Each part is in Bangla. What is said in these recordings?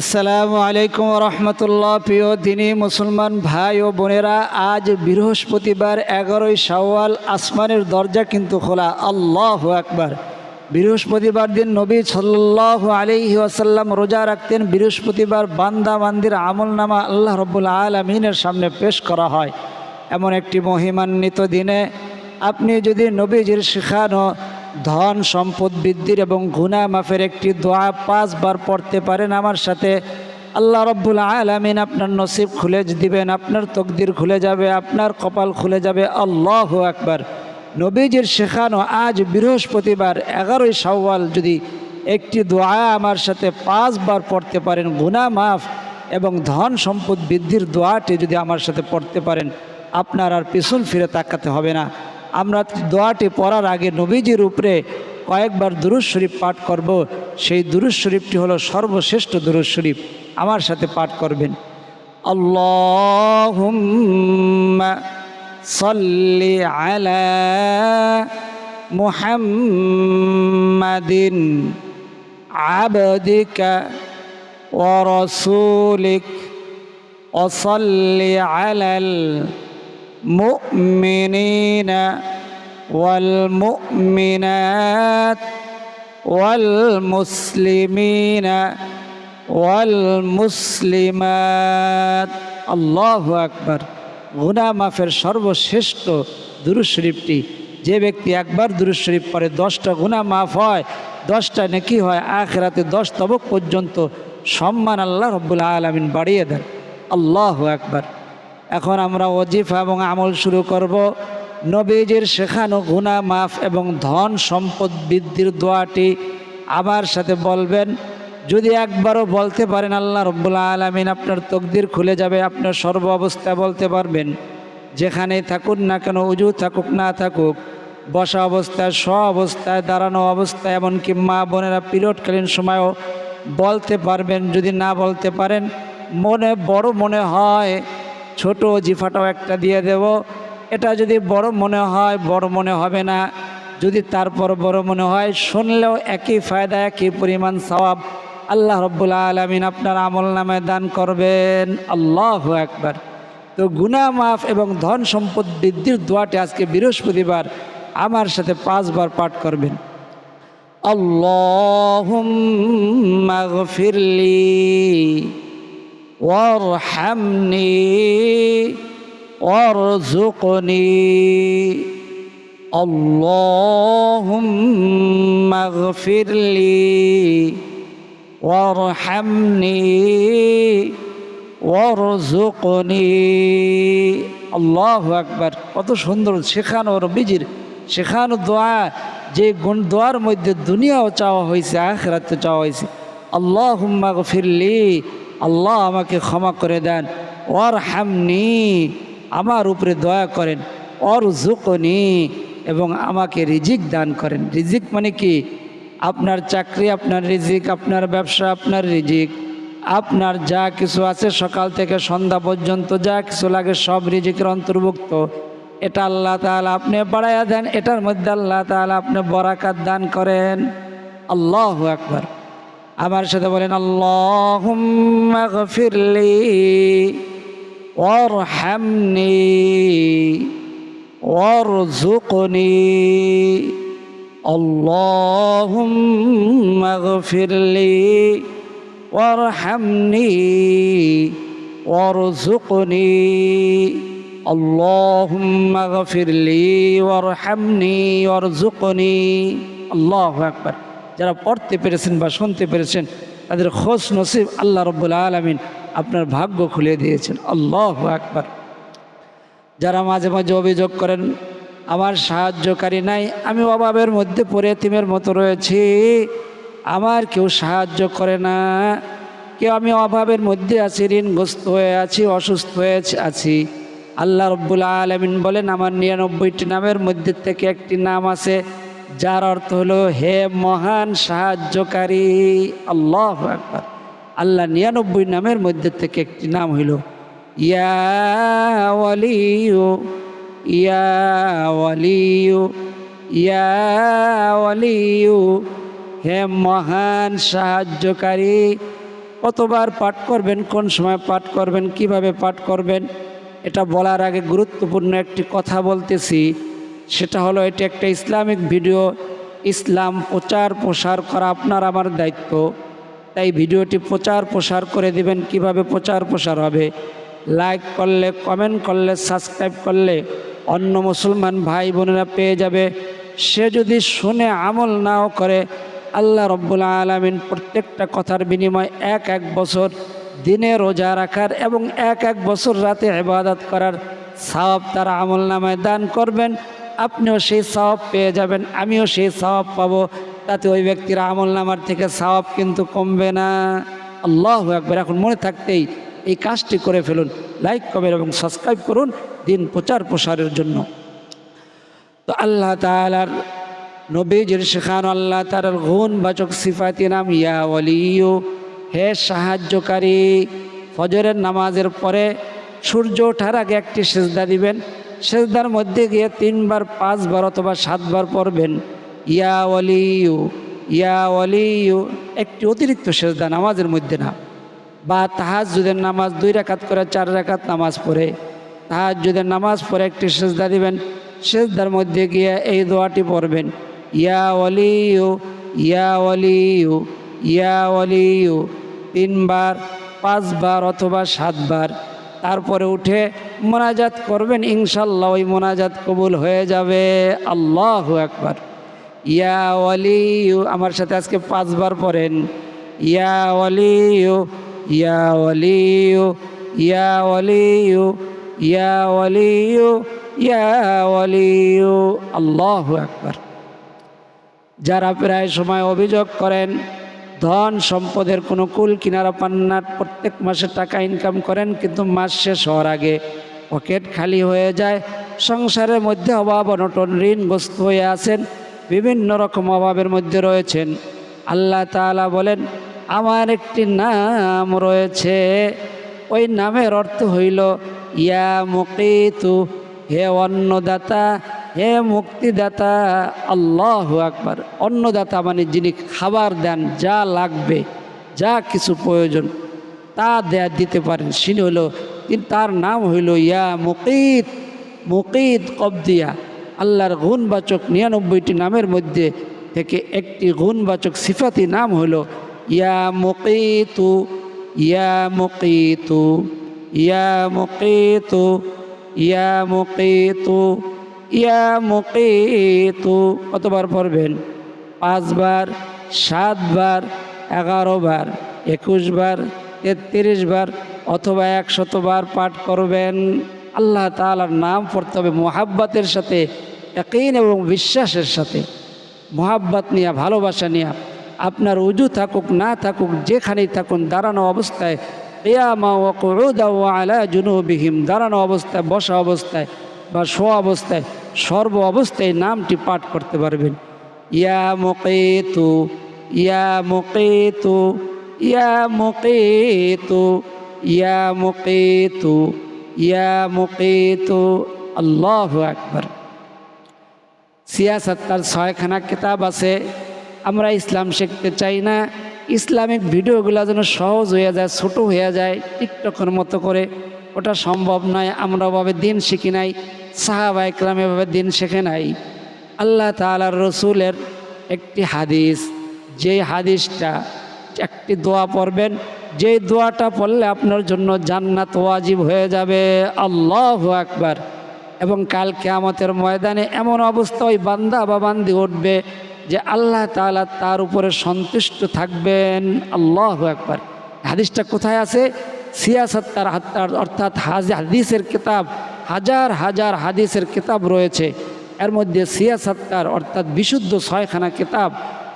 আসসালামু আলাইকুম রহমতুল্লাহ, প্রিয় দিনী মুসলমান ভাই ও বোনেরা, আজ বৃহস্পতিবার এগারোই শাওয়াল আসমানের দরজা কিন্তু খোলা। আল্লাহ আকবার। বৃহস্পতিবার দিন নবী সাল্লাহ আলিহি আসাল্লাম রোজা রাখতেন। বৃহস্পতিবার বান্দা বান্দির আমল নামা আল্লাহ রব্বুল আলমিনের সামনে পেশ করা হয়। এমন একটি মহিমান্বিত দিনে আপনি যদি নবীজির শেখানো ধন সম্পদ বৃদ্ধির এবং গুণা মাফের একটি দোয়া পাঁচবার পড়তে পারেন আমার সাথে। আল্লাহ রব্বুল আলমিন আপনার নসিব খুলে দিবেন, আপনার তকদির খুলে যাবে, আপনার কপাল খুলে যাবে। আল্লাহ একবার নবীজির শেখানো আজ বৃহস্পতিবার এগারোই শাওয়াল যদি একটি দোয়া আমার সাথে পাঁচবার পড়তে পারেন গুণা মাফ এবং ধন সম্পদ বৃদ্ধির দোয়াটি যদি আমার সাথে পড়তে পারেন, আপনার আর পিছন ফিরে তাকাতে হবে না। আমরা দোয়াটি পড়ার আগে নবীজির উপরে কয়েকবার দুরুজ শরীফ পাঠ করব সেই দুরুজ শরীফটি হলো সর্বশ্রেষ্ঠ দুরুজ শরীফ আমার সাথে পাঠ করবেন আল্লাহুম্মা সাল্লি আলা মুহাম্মাদিন আবদিকা ورسولك وصل على المؤمنين والمؤمنات والمسلمين والمسلمات আল্লাহ আকবার গুনা মাফের সর্বশ্রেষ্ঠ দুরুজ শরীফটি যে ব্যক্তি একবার দুরুজ শরীফ পরে দশটা গুণা মাফ হয় দশটা নেকি হয় আখেরাতে দশ তবক পর্যন্ত সম্মান আল্লাহ রব্বুল আলমিন বাড়িয়ে দেন আল্লাহ একবার এখন আমরা অজিফা এবং আমল শুরু করব। নবীজির শেখানো গুণা মাফ এবং ধন সম্পদ বৃদ্ধির দোয়াটি আমার সাথে বলবেন। যদি একবারও বলতে পারেন, আল্লাহ রব্বুল্লা আলমিন আপনার তকদির খুলে যাবে, আপনার সর্ব অবস্থায় বলতে পারবেন। যেখানে থাকুন না কেন, উজু থাকুক না থাকুক, বসা অবস্থায় স্ব অবস্থায়, দাঁড়ানো অবস্থায়, এমনকি মা বোনেরা পিরিয়ডকালীন সময়ও বলতে পারবেন। যদি না বলতে পারেন, মনে, বড় মনে হয় ছোট জিফাটাও একটা দিয়ে দেব। এটা যদি বড় মনে হয়, বড় মনে হবে না। যদি তারপর বড় মনে হয়, শুনলেও একই ফায়দা, একই পরিমাণ সওয়াব। আল্লাহ রব্বুল আলমিন আপনার আমল নামে দান করবেন। আল্লাহ একবার তো গুনা মাফ এবং ধন সম্পদ বৃদ্ধির দোয়াটি আজকে বৃহস্পতিবার আমার সাথে পাঁচবার পাঠ করবেন। আল্লাহ ফিরলি وارحمني وارزقني اللهم اغفر لي وارحمني وارزقني আল্লাহ আকবার কত সুন্দর শেখানো রবিজির শেখানো দোয়া যে গুণ দোয়ার মধ্যে দুনিয়াও চাওয়া হয়েছে আখরাতে চাওয়া হয়েছে আল্লাহ হুম্মা ফিরলি আল্লাহ আমাকে ক্ষমা করে দেন। ওর হামনি আমার উপরে দয়া করেন। অর জুকনি এবং আমাকে রিজিক দান করেন। রিজিক মানে কি? আপনার চাকরি, আপনার রিজিক, আপনার ব্যবসা, আপনার রিজিক। আপনার যা কিছু আছে, সকাল থেকে সন্ধ্যা পর্যন্ত যা কিছু লাগে, সব রিজিকের অন্তর্ভুক্ত। এটা আল্লাহ তালা আপনি বাড়াইয়া দেন, এটার মধ্যে আল্লাহ তালা আপনি বরাকাত দান করেন। আল্লাহ একবার আমার সাথে বলেন আল্লাহ ফিরলি ওর হ্যামনি ওর জুকনি আল্লাহ ফিরলি ওর হ্যামনি ওর জুকনি اللهم اغفر لي وارحمني وارزقني আল্লাহ একবার যারা পড়তে পেরেছেন বা শুনতে পেরেছেন, তাদের খোঁজ নসিব আল্লাহ রব্বুল আলমিন আপনার ভাগ্য খুলে দিয়েছেন। আল্লাহ একবার যারা মাঝে মাঝে অভিযোগ করেন, আমার সাহায্যকারী নাই, আমি অভাবের মধ্যে পড়ে তিমের মতো রয়েছি, আমার কেউ সাহায্য করে না, কেউ আমি অভাবের মধ্যে আছি, ঋণগ্রস্ত হয়ে আছি, অসুস্থ হয়ে আছি। আল্লাহ রব্বুল আলমিন বলেন, আমার নিরানব্বইটি নামের মধ্যে থেকে একটি নাম আছে যার অর্থ হলো, হে মহান সাহায্যকারী, আল্লাহ একবার আল্লাহ নিরানব্বই নামের মধ্যে থেকে একটি নাম হইল হে মহান সাহায্যকারী, কতবার পাঠ করবেন, কোন সময় পাঠ করবেন, কীভাবে পাঠ করবেন, এটা বলার আগে গুরুত্বপূর্ণ একটি কথা বলতেছি। সেটা হলো এটি একটা ইসলামিক ভিডিও। ইসলাম প্রচার প্রসার করা আপনার আমার দায়িত্ব। তাই ভিডিওটি প্রচার প্রসার করে দিবেন, কীভাবে প্রচার প্রসার হবে? লাইক করলে, কমেন্ট করলে, সাবস্ক্রাইব করলে অন্য মুসলমান ভাই বোনেরা পেয়ে যাবে। সে যদি শুনে আমল নাও করে, আল্লাহ রব্বুল আলমিন প্রত্যেকটা কথার বিনিময় এক এক বছর দিনে রোজা রাখার এবং এক এক বছর রাতে ইবাদত করার সওয়াব তারা আমল নামায় দান করবেন। আপনিও সেই সওয়াব পেয়ে যাবেন, আমিও সেই সওয়াব পাবো। তাতে ওই ব্যক্তির আমল নামার থেকে সওয়াব কিন্তু কমবে না। আল্লাহ একবার এখন মনে থাকতেই এই কাজটি করে ফেলুন, লাইক, কমেন্ট এবং সাবস্ক্রাইব করুন দিন প্রচার প্রসারের জন্য। তো আল্লাহ তালার নবীজির শেখানো আল্লাহ তালার গুণ বাচক সিফাতি নাম, ইয়া হে সাহায্যকারী, ফজরের নামাজের পরে সূর্য ওঠার আগে একটি সেজদা দিবেন সেজদার মধ্যে গিয়ে তিনবার, পাঁচবার অথবা সাতবার পড়বেন। ইয়া ওলিউ ইয়া ওলিউ একটি অতিরিক্ত সেজদা নামাজের মধ্যে না। বা তাহাজুদের নামাজ দুই রাকাত করে চার রাকাত নামাজ পড়ে। তাহাজুদের নামাজ পড়ে একটি সেজদা দিবেন। সেজদার মধ্যে গিয়ে এই দোয়াটি পড়বেন। ইয়া ওলিউ ইয়া ওলিউ ইয়া ওলিউ তিনবার, পাঁচবার অথবা সাতবার। তারপরে উঠে মোনাজাত করবেন ইনশাল্লাহ ওই মোনাজাত কবুল হয়ে যাবে। আল্লাহ একবার ইয়া ওলিউ আমার সাথে আজকে পাঁচবার পড়েন। ইয়া ওলিউ ইয়া ওলিউ ইয়া ওলিউ ইয়া ওলিউ ইয়া ওলিউ আল্লাহ একবার যারা প্রায় সময় অভিযোগ করেন ধন সম্পদের কোনো কুল কিনারা পান না। প্রত্যেক মাসে টাকা ইনকাম করেন, কিন্তু মাস শেষ হওয়ার আগে পকেট খালি হয়ে যায়। সংসারের মধ্যে অভাব, অনটন ঋণগ্রস্ত হয়ে আছেন। বিভিন্ন রকম অভাবের মধ্যে রয়েছেন। আল্লাহ তাআলা বলেন, আমার একটি নাম রয়েছে। ওই নামের অর্থ হইল, ইয়া মুকিতু, হে অন্নদাতা হে মুক্তিদাতা, আল্লাহ আকবার। অন্নদাতা মানে যিনি খাবার দেন, যা লাগবে, যা কিছু প্রয়োজন, তা দেয়া দিতে পারেন। তিনি হলো কিন্তু তার নাম হইল, ইয়া মুকিত মুকিত কবদিয়া। আল্লাহর গুণবাচক নিরানব্বইটি নামের মধ্যে থেকে একটি গুণবাচক সিফাতি নাম হলো, ইয়া মুকিতু ইয়া মুকিতু ইয়া মুকিতু ইয়া মুকিতু। ইয়া মুকিতু, কতবার পড়বেন? পাঁচবার, সাতবার এগারো বার একুশ বার তেত্রিশ বার অথবা একশতবার পাঠ করবেন। আল্লাহ তালার নাম পড়তে হবে মোহাব্বাতের সাথে একইন এবং বিশ্বাসের সাথে। মোহাব্বত নিয়ে, ভালোবাসা নিয়ে, আপনার উজু থাকুক, না থাকুক, যেখানেই থাকুন, দাঁড়ানো অবস্থায়, কেয়ামা ও কুউদা ও আলা জুনুবিহিম, দাঁড়ানো অবস্থায়, বসা অবস্থায় বা শোয়া অবস্থায় সর্ব অবস্থায় নামটি পাঠ করতে পারবেন। ইয়া মুকিতু ইয়া মুকিতু ইয়া মুকিতু ইয়া মুকিতু ইয়া মুকিতু। আল্লাহ একবার সিয়াসত তার ছয়খানা কিতাব আছে। আমরা ইসলাম শিখতে চাই না। ইসলামিক ভিডিওগুলো যেন সহজ হয়ে যায়, ছোট হয়ে যায়, টিকটকের মতো করে। ওটা সম্ভব নয়, আমরা ওভাবে দিন শিখি নাই সাহাবা ইকরাম এভাবে দিন শেখে নাই। আল্লাহ তালার রসুলের একটি হাদিস, যেই হাদিসটা একটি দোয়া পড়বেন, যেই দোয়াটা পড়লে আপনার জন্য জান্নাত ওয়াজিব হয়ে যাবে, আল্লাহ আকবার। এবং কাল কেয়ামতের ময়দানে এমন অবস্থা ওই বান্দা বা বান্দি উঠবে যে আল্লাহ তাআলা তার উপরে সন্তুষ্ট থাকবেন, আল্লাহ একবার হাদিসটা কোথায় আছে? সিয়াসত্তার অর্থাৎ হাদিসের কিতাব, হাজার হাজার হাদিসের কিতাব রয়েছে। এর মধ্যে সিয়াসত্তার অর্থাৎ বিশুদ্ধ ছয়খানা কিতাব,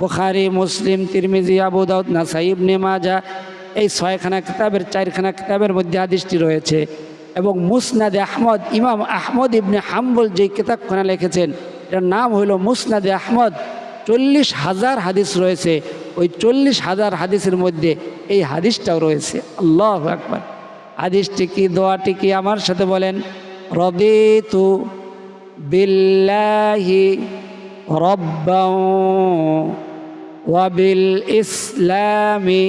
বুখারি, মুসলিম, তিরমিজি, আবু দাউদ নাসাইব নেমাজা এই ছয়খানা কিতাবের চারখানা কিতাবের মধ্যে হাদিসটি রয়েছে। এবং মুসনাদে আহমদ, ইমাম আহমদ ইবনে হাম্বল যে কিতাবখানা লিখেছেন, এটার নাম হইল মুসনাদে আহমদ। চল্লিশ হাজার হাদিস রয়েছে। ওই চল্লিশ হাজার হাদিসের মধ্যে এই হাদিসটাও রয়েছে আল্লাহ একবার হাদিসটি কি দোয়াটি কি আমার সাথে বলেন রবিতু বিল্লাহি রব্বাও ওয়াবিল ইসলামি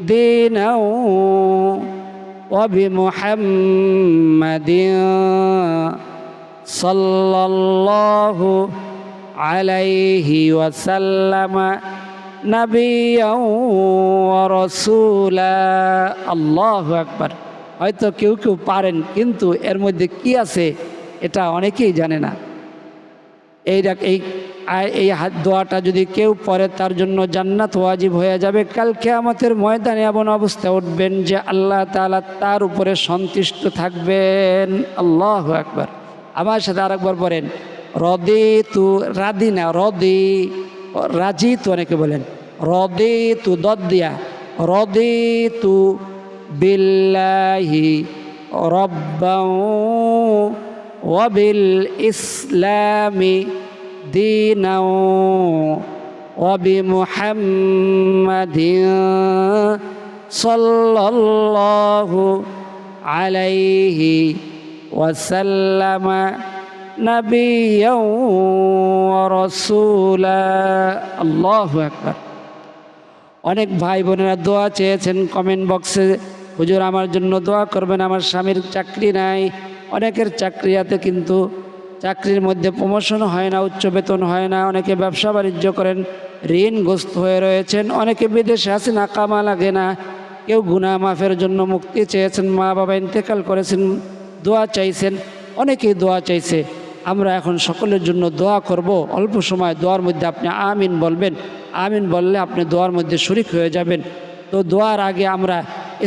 دينا وبمحمد صلى الله عليه وسلم আল্লাহ একবার হয়তো কেউ কেউ পারেন, কিন্তু এর মধ্যে কি আছে এটা অনেকেই জানে না। এই এই এই দোয়াটা যদি কেউ পরে তার জন্য জান্নাত ওয়াজিব হয়ে যাবে। কালকে আমাদের ময়দানে এমন অবস্থা, উঠবেন যে আল্লাহ তালা তার উপরে সন্তুষ্ট থাকবেন। আল্লাহ একবার আমার সাথে আরেকবার বলেন রদি তু রাদি না রদি। রাজি তু অনেকে বলেন রদে তু দদিয়া দিয়া রদে তু বিল্লাহি রব্বাউ ওয়াবিল ইসলামী দিনাও ওয়াবি মুহাম্মাদিন আলাইহি ওয়াসাল্লামা। نبيا ورسولا الله أكبر অনেক ভাই বোনেরা দোয়া চেয়েছেন কমেন্ট বক্সে হুজুর আমার জন্য দোয়া করবেন আমার স্বামীর চাকরি নাই অনেকের চাকরি আছে কিন্তু চাকরির মধ্যে প্রমোশন হয় না উচ্চ বেতন হয় না অনেকে ব্যবসা বাণিজ্য করেন ঋণগ্রস্ত হয়ে রয়েছেন অনেকে বিদেশে আছেন আকামা লাগে না কেউ গুনা মাফের জন্য মুক্তি চেয়েছেন মা বাবা ইন্তেকাল করেছেন দোয়া চাইছেন অনেকেই দোয়া চাইছে আমরা এখন সকলের জন্য দোয়া করব। অল্প সময় দোয়ার মধ্যে আপনি আমিন বলবেন। আমিন বললে আপনি দোয়ার মধ্যে শরিক হয়ে যাবেন। তো দোয়ার আগে আমরা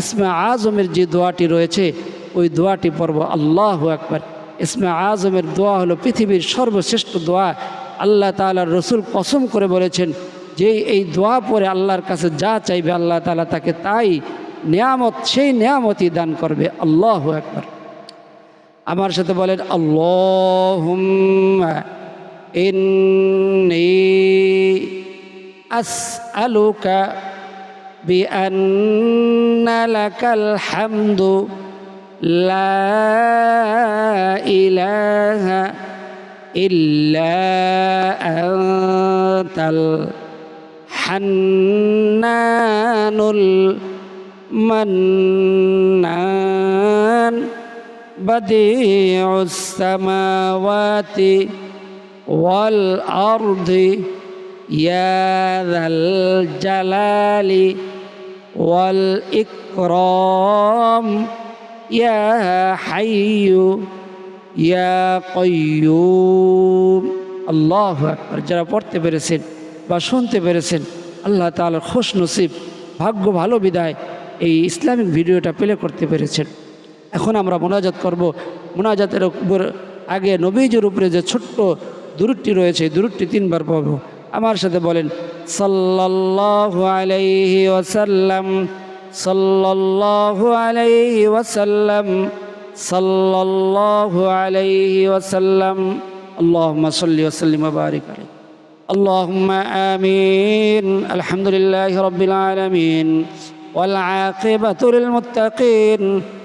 ইসমে আজমের যে দোয়াটি রয়েছে, ওই দোয়াটি পড়ব। আল্লাহ একবার ইসমে আজমের দোয়া হলো পৃথিবীর সর্বশ্রেষ্ঠ দোয়া। আল্লাহ তাআলার রসুল কসম করে বলেছেন, যে এই দোয়া পরে আল্লাহর কাছে যা চাইবে আল্লাহ তাআলা তাকে তাই নিয়ামত, সেই নিয়ামতই দান করবে। আল্লাহ একবার আমার সাথে বলেন আল্লাহুম্মা ইন্নী আসআলুকা বিআন্না লাকাল হামদু লা ইলাহা ইল্লা আনতাল হান্নানুল মান্নান بديع السماوات والأرض يا ذا الجلال والإكرام يا حي يا قيوم আল্লাহ আকবর যারা পড়তে পেরেছেন বা শুনতে পেরেছেন আল্লাহ তাআলার খুশ নসিব ভাগ্য ভালো বিদায় এই ইসলামিক ভিডিওটা প্লে করতে পেরেছেন এখন আমরা মোনাজাত করব। মোনাজাতের উপর আগে নবীজের উপরে যে ছোট্ট দূরটি রয়েছে দূরটি তিনবার পাব আমার সাথে বলেন, সাল্লাল্লাহু আলাইহি ওয়াসাল্লাম, সাল্লাল্লাহু আলাইহি আলাইহি ওয়াসাল্লাম আল্লাহ সাল্লি ওসাল্লিম সাল্লিম ওয়া বারিক আলাইহি। আল্লাহুম্মা আমিন, আলহামদুলিল্লাহি রাব্বিল আলামিন, ওয়াল والعاقبة للمتقين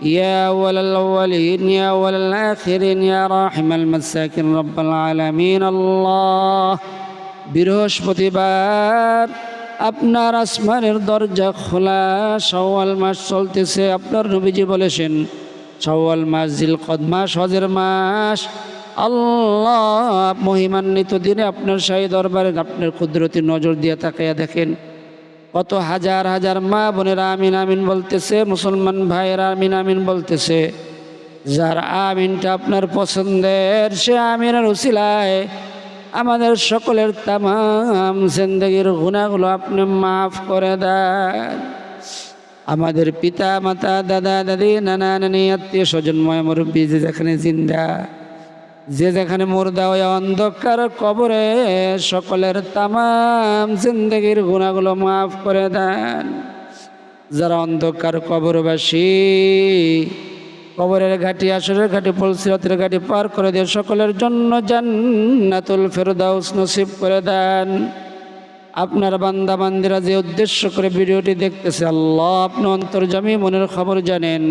يا أول الأولين يا أول الآخرين يا راحم المساكين رب العالمين الله বৃহস্পতিবার আপনার আসমানের দরজা খোলা সওয়াল মাস চলতেছে আপনার নবীজি বলেছেন সওয়াল মাস জিল কদ মাস হজের মাস আল্লাহ মহিমান্বিত দিনে আপনার শাহী দরবারে আপনার কুদরতি নজর দিয়ে তাকাইয়া দেখেন কত হাজার হাজার মা বোনেরা আমিন আমিন বলতেছে, মুসলমান ভাইয়েরা আমিন আমিন বলতেছে, যার আমিনটা আপনার পছন্দের, সে আমিনের উসিলায় আমাদের সকলের তামাম জিন্দগির গুণাগুলো আপনি মাফ করে দেন। আমাদের পিতা, মাতা, দাদা, দাদি, নানা, নানি, আত্মীয় স্বজনময় মুরব্বী যেখানে জিন্দা। যে যেখানে মুর্দা ওই অন্ধকার কবরে সকলের তামাম জিন্দগির গুণাগুলো মাফ করে দেন। যারা অন্ধকার কবরবাসী, কবরের ঘাটি, আসরের ঘাটি পলসিরতের ঘাটি পার করে দিয়ে সকলের জন্য জান্নাতুল ফেরদাউস নসিব করে দেন। আপনার বান্দা, বান্দিরা যে উদ্দেশ্য করে ভিডিওটি দেখতেছে, আল্লাহ আপনি অন্তর্জামী মনের খবর জানেন।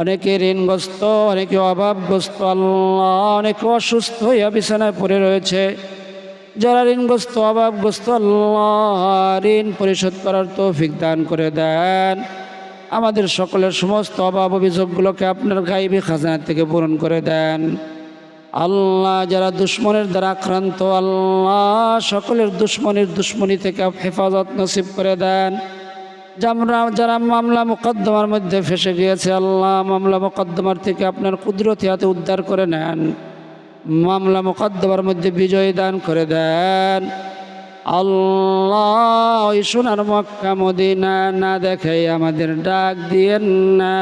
অনেকে ঋণগ্রস্ত, অনেকে অভাবগ্রস্ত। আল্লাহ অনেকে অসুস্থ হইয়া বিছানায় পড়ে রয়েছে। যারা ঋণগ্রস্ত, অভাবগ্রস্ত, আল্লাহ ঋণ পরিশোধ করার তৌফিক দান করে দেন। আমাদের সকলের সমস্ত অভাব অভিযোগগুলোকে আপনার গাইবী খাজানা থেকে পূরণ করে দেন। আল্লাহ যারা দুশ্মনের দ্বারা আক্রান্ত, আল্লাহ সকলের দুশ্মনের দুশ্মনী থেকে হেফাজত নসিব করে দেন। যারা যারা মামলা মোকদ্দমার মধ্যে ফেসে গিয়েছে, আল্লাহ মামলা মোকদ্দমার থেকে আপনার কুদরতি হাতে উদ্ধার করে নেন। মামলা মোকদ্দমার মধ্যে বিজয় দান করে দেন। আল্লাহ ওই সোনার মক্কা মদিনা না দেখে আমাদের ডাক দিয়েন না।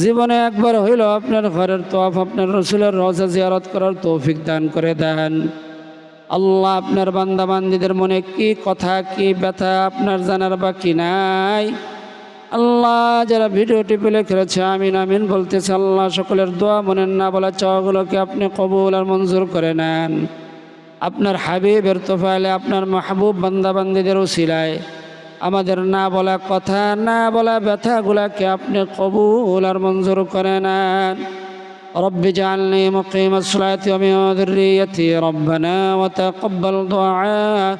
জীবনে একবার হইল আপনার ঘরের তোয়াফ আপনার রসুলের রজা জিয়ারত করার তৌফিক দান করে দেন। আল্লাহ আপনার বান্দা বান্দিদের মনে কি কথা, কি ব্যথা আপনার জানার বাকি নাই? আল্লাহ যারা ভিডিওটি পেলে খেলেছে আমিন আমিন বলতেছে, আল্লাহ সকলের দোয়া মনের না বলা চাওয়াগুলোকে আপনি কবুল আর মঞ্জুর করে নেন। আপনার হাবিবের তোফাইলে, আপনার মাহবুব বান্দাবান্দিদের উসিলায় আমাদের না বলা কথা, না বলা ব্যথাগুলাকে আপনি কবুল আর মঞ্জুর করে নেন। رب اجعلني مقيم الصلاة ومن ذريتي ربنا وتقبل دعاء.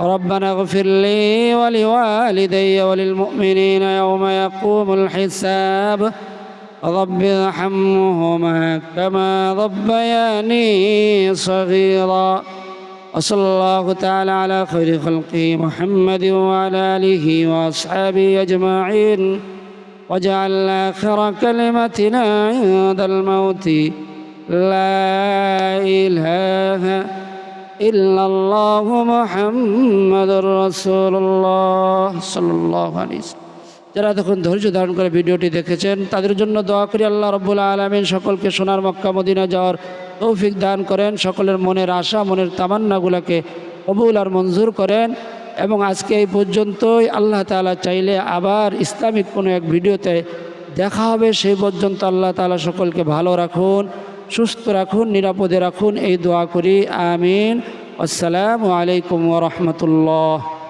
ربنا اغفر لي ولوالدي وللمؤمنين يوم يقوم الحساب. رب ارحمهما كما ربياني صغيرا. وصلى الله تعالى على خير خلقه محمد وعلى آله وأصحابه أجمعين. واجعل آخر كلمتنا عند الموت لا إله إلا الله محمد رسول الله صلى الله عليه وسلم যারা তখন ধৈর্য ধারণ করে ভিডিওটি দেখেছেন তাদের জন্য দোয়া করি আল্লাহ রব্বুল আলমিন সকলকে সোনার মক্কা মদিনা যাওয়ার তৌফিক দান করেন সকলের মনের আশা মনের তামান্নাগুলোকে কবুল আর মঞ্জুর করেন এবং আজকে এই পর্যন্তই। আল্লাহ তালা চাইলে আবার ইসলামিক কোনো এক ভিডিওতে দেখা হবে। সেই পর্যন্ত আল্লাহ তালা সকলকে ভালো রাখুন, সুস্থ রাখুন, নিরাপদে রাখুন। এই দোয়া করি। আমিন। আসসালামু আলাইকুম ওরহমতুল্লাহ